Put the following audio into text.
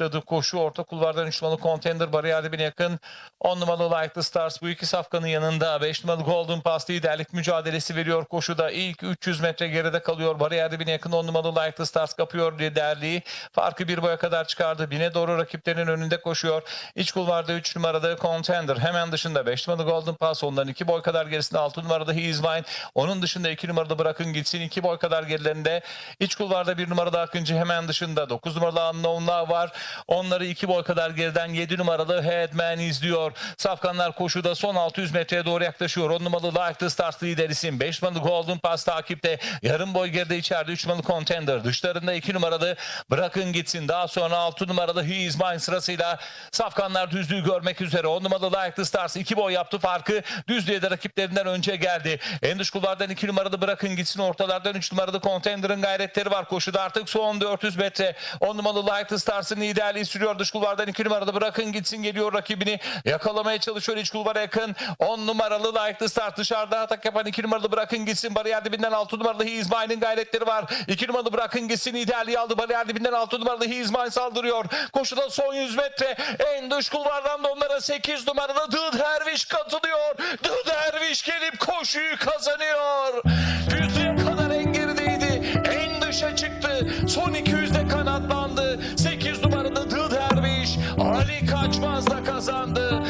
başladı koşu. Orta kulvardan 3 numaralı Contender bariyer dibine yakın. 10 numaralı Like the Stars bu iki safkanın yanında. 5 numaralı Golden Pass liderlik mücadelesi veriyor koşuda. İlk 300 metre geride kalıyor. Bariyer dibine yakın 10 numaralı Like the Stars kapıyor liderliği. Farkı bir boya kadar çıkardı. Bine doğru rakiplerinin önünde koşuyor. İç kulvarda 3 numarada Contender. Hemen dışında 5 numaralı Golden Pass. Onların 2 boy kadar gerisinde 6 numarada He is Mine. Onun dışında 2 numarada bırakın gitsin. 2 boy kadar gerilerinde. İç kulvarda 1 numarada Akıncı hemen dışında. 9 numaralı Unknown'lar var. Onları 2 boy kadar geriden 7 numaralı Headman izliyor. Safkanlar koşuda son 600 metreye doğru yaklaşıyor. 10 numaralı Like the Stars lider isim. 5 numaralı Golden Pass takipte. Yarım boy geride içeride 3 numaralı Contender. Dışlarında 2 numaralı bırakın gitsin. Daha sonra 6 numaralı He is Mine sırasıyla Safkanlar düzlüğü görmek üzere. 10 numaralı Like the Stars 2 boy yaptı farkı. Düzlüğe de rakiplerinden önce geldi. En dış kulvardan 2 numaralı bırakın gitsin. Ortalardan 3 numaralı Contender'ın gayretleri var. Koşuda artık son 400 metre. 10 numaralı Like the Stars'ın liderliği sürüyor. Dış kulvardan 2 numaralı bırakın gitsin geliyor rakibini. Yakalamaya çalışıyor iç kulvara yakın. 10 numaralı the Stars dışarıda atak yapan 2 numaralı bırakın gitsin. Bariyer dibinden 6 numaralı Mine'in gayretleri var. 2 numaralı bırakın gitsin liderliği aldı. Bariyer dibinden 6 numaralı Mine saldırıyor. Koşuda son 100 metre. En dış kulvardan da onlara 8 numaralı The Derviş katılıyor. The Derviş gelip koşuyu kazanıyor. Ali Kaçmaz da kazandı.